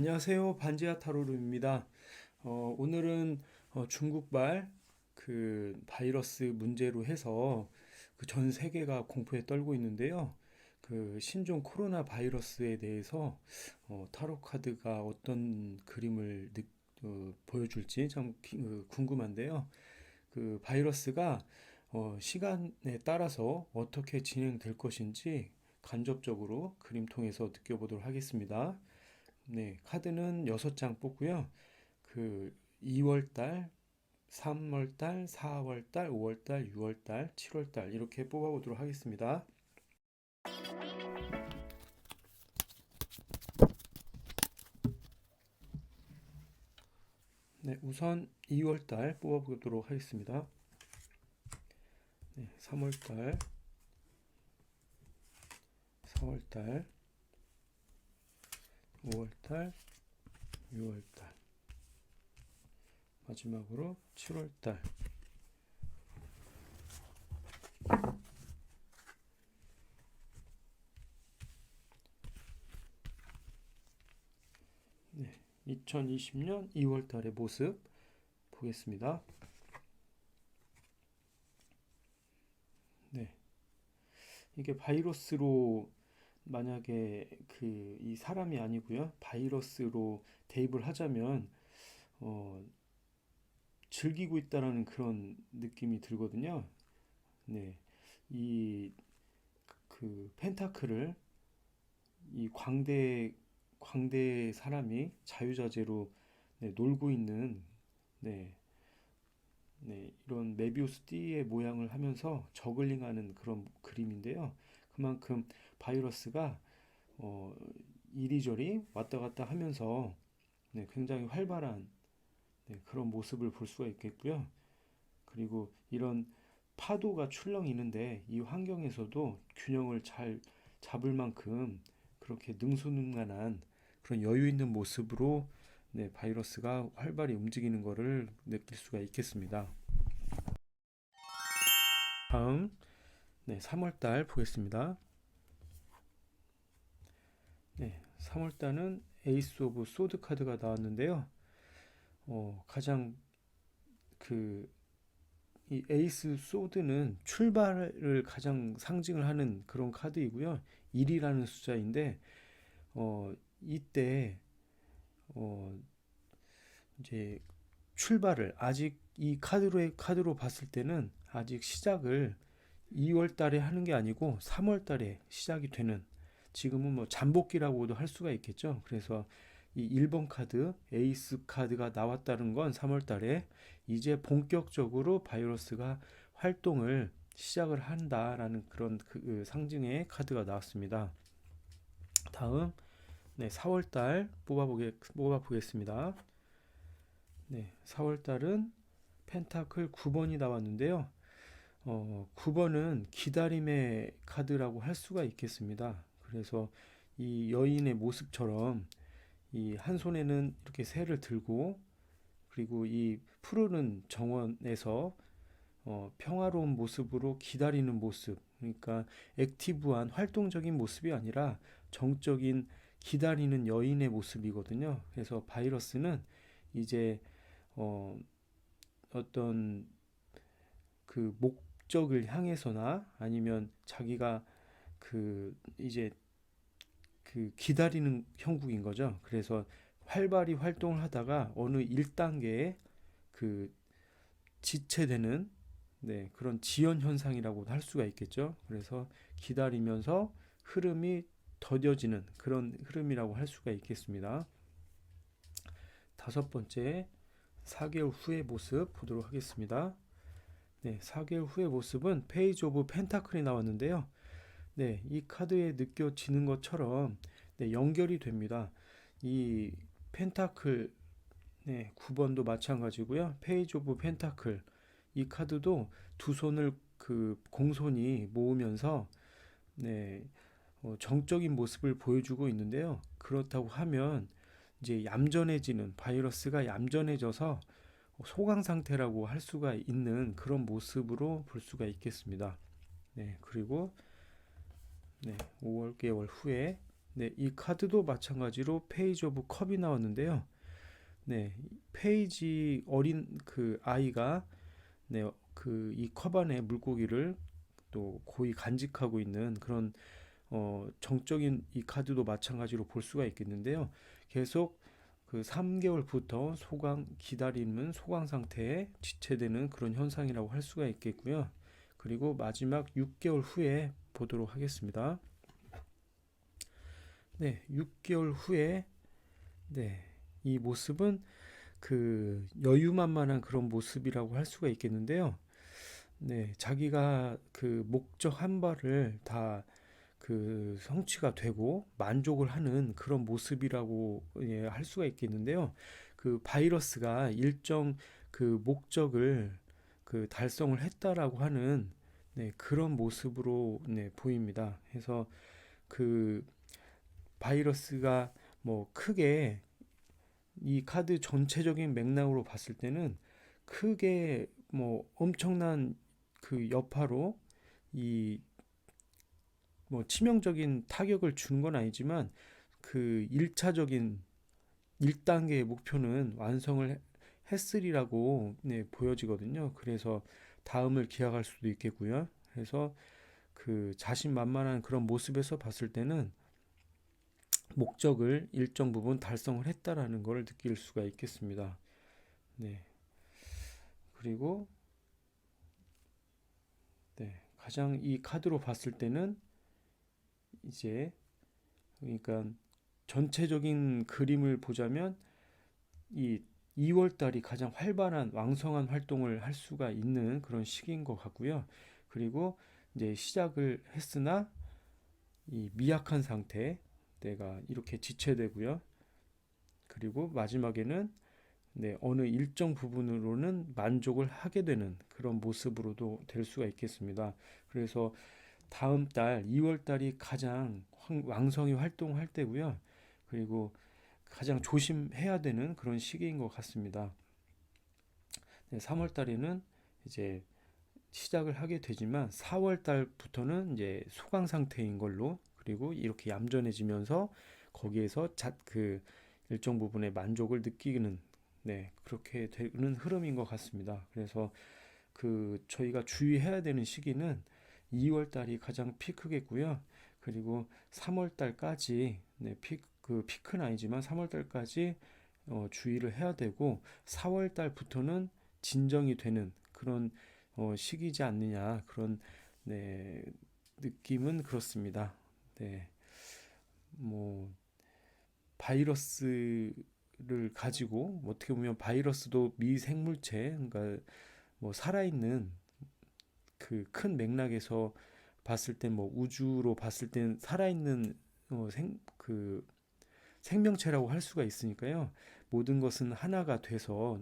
안녕하세요. 반지하 타로르입니다. 어, 오늘은 어, 중국발 그 바이러스 문제로 해서 그 전 세계가 공포에 떨고 있는데요. 그 신종 코로나 바이러스에 대해서 어, 타로 카드가 어떤 그림을 느- 어, 보여줄지 참 기- 어, 궁금한데요. 그 바이러스가 어, 시간에 따라서 어떻게 진행될 것인지 간접적으로 그림 통해서 느껴보도록 하겠습니다. 네, 카드는 6장 뽑고요. 그 2월 달, 3월 달, 4월 달, 5월 달, 6월 달, 7월 달 이렇게 뽑아 보도록 하겠습니다. 네, 우선 2월 달 뽑아 보도록 하겠습니다. 네, 3월 달, 4월 달, 5월 달, 6월 달, 마지막으로 7월 달. 네, 2020년 2월 달의 모습 보겠습니다. 네, 이게 바이러스로 만약에 그 이 사람이 아니고요. 바이러스로 대입을 하자면 어, 즐기고 있다라는 그런 느낌이 들거든요. 네. 이 그 펜타클을 이 광대 광대의 사람이 자유자재로 네, 놀고 있는 네, 네, 이런 메비우스 띠의 모양을 하면서 저글링하는 그런 그림인데요. 그만큼 바이러스가 어, 이리저리 왔다 갔다 하면서 네, 굉장히 활발한 네, 그런 모습을 볼 수가 있겠고요. 그리고 이런 파도가 출렁이는데 이 환경에서도 균형을 잘 잡을 만큼 그렇게 능수능란한 그런 여유 있는 모습으로 네, 바이러스가 활발히 움직이는 것을 느낄 수가 있겠습니다. 다음 네, 3월 달 보겠습니다. 네, 3월 달은 에이스 오브 소드 카드가 나왔는데요. 어, 가장 그 이 에이스 소드는 출발을 가장 상징을 하는 그런 카드이고요. 1이라는 숫자인데 어, 이때 어, 이제 출발을 아직 이 카드로 카드로 봤을 때는 아직 시작을 2월 달에 하는 게 아니고 3월 달에 시작이 되는 지금은 뭐 잠복기라고도 할 수가 있겠죠. 그래서 이 1번 카드, 에이스 카드가 나왔다는 건 3월 달에 이제 본격적으로 바이러스가 활동을 시작을 한다라는 그런 그, 그 상징의 카드가 나왔습니다. 다음 네, 4월 달 뽑아보게 뽑아 보겠습니다. 네, 4월 달은 펜타클 9번이 나왔는데요. 어, 9번은 기다림의 카드라고 할 수가 있겠습니다. 그래서 이 여인의 모습처럼 이 한 손에는 이렇게 새를 들고 그리고 이 푸르른 정원에서 어, 평화로운 모습으로 기다리는 모습. 그러니까 액티브한 활동적인 모습이 아니라 정적인 기다리는 여인의 모습이거든요. 그래서 바이러스는 이제 어, 어떤 그 목 적을 향해서나 아니면 자기가 그 이제 그 기다리는 형국인 거죠. 그래서 활발히 활동을 하다가 어느 1단계에 그 지체되는 네, 그런 지연 현상이라고 할 수가 있겠죠. 그래서 기다리면서 흐름이 더뎌지는 그런 흐름이라고 할 수가 있겠습니다. 다섯 번째, 4개월 후의 모습 보도록 하겠습니다. 네, 4개월 후의 모습은 페이지 오브 펜타클이 나왔는데요. 네, 이 카드에 느껴지는 것처럼 네, 연결이 됩니다. 이 펜타클 네, 9번도 마찬가지고요. 페이지 오브 펜타클 이 카드도 두 손을 그 공손히 모으면서 네, 어, 정적인 모습을 보여주고 있는데요. 그렇다고 하면 이제 얌전해지는 바이러스가 얌전해져서 소강 상태라고 할 수가 있는 그런 모습으로 볼 수가 있겠습니다. 네, 그리고 네, 5월 개월 후에 네, 이 카드도 마찬가지로 페이지 오브 컵이 나왔는데요. 네, 페이지 어린 그 아이가 네, 그 이 컵 안에 물고기를 또 고이 간직하고 있는 그런 어, 정적인 이 카드도 마찬가지로 볼 수가 있겠는데요. 계속 그 3개월부터 소강 기다리는 소강 상태에 지체되는 그런 현상이라고 할 수가 있겠고요. 그리고 마지막 6개월 후에 보도록 하겠습니다. 네, 6개월 후에 네, 이 모습은 그 여유만만한 그런 모습이라고 할 수가 있겠는데요. 네, 자기가 그 목적 한 바를 다 그 성취가 되고 만족을 하는 그런 모습이라고 예, 할 수가 있겠는데요. 그 바이러스가 일정 그 목적을 그 달성을 했다라고 하는 네, 그런 모습으로 네, 보입니다. 그래서 그 바이러스가 뭐 크게 이 카드 전체적인 맥락으로 봤을 때는 크게 뭐 엄청난 그 여파로 이 뭐 치명적인 타격을 주는 건 아니지만 그 1차적인 1단계의 목표는 완성을 해- 했으리라고 네, 보여지거든요. 그래서 다음을 기약할 수도 있겠고요. 그래서 그 자신만만한 그런 모습에서 봤을 때는 목적을 일정 부분 달성을 했다라는 걸 느낄 수가 있겠습니다. 네. 그리고 네, 가장 이 카드로 봤을 때는 이제 그러니까 전체적인 그림을 보자면 이 2월 달이 가장 활발한 왕성한 활동을 할 수가 있는 그런 시기인 것 같고요. 그리고 이제 시작을 했으나 이 미약한 상태 내가 이렇게 지체되고요. 그리고 마지막에는 네, 어느 일정 부분으로는 만족을 하게 되는 그런 모습으로도 될 수가 있겠습니다. 그래서 다음 달 2월 달이 가장 황- 왕성히 활동할 때고요. 그리고 가장 조심해야 되는 그런 시기인 것 같습니다. 네, 3월 달에는 이제 시작을 하게 되지만 4월 달부터는 이제 소강 상태인 걸로 그리고 이렇게 얌전해지면서 거기에서 자, 그 일정 부분의 만족을 느끼는 네, 그렇게 되는 흐름인 것 같습니다. 그래서 그 저희가 주의해야 되는 시기는 2월 달이 가장 피크겠고요. 그리고 3월 달까지 네, 피, 그 피크는 아니지만 3월 달까지 어, 주의를 해야 되고 4월 달부터는 진정이 되는 그런 어, 시기지 않느냐 그런 네, 느낌은 그렇습니다. 네, 뭐 바이러스를 가지고 어떻게 보면 바이러스도 미생물체, 그러니까 뭐 살아있는 그 큰 맥락에서 봤을 때뭐 우주로 봤을 땐 살아있는 어, 생, 그 생명체라고 할 수가 있으니까요. 모든 것은 하나가 돼서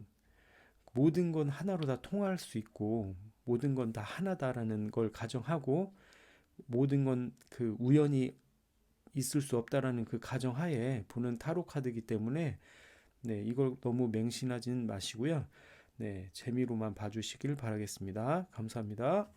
모든 건 하나로 다 통할 수 있고 모든 건 다 하나다라는 걸 가정하고 모든 건 그 우연히 있을 수 없다라는 그 가정하에 보는 타로 카드이기 때문에 네, 이걸 너무 맹신하진 마시고요. 네, 재미로만 봐주시길 바라겠습니다. 감사합니다.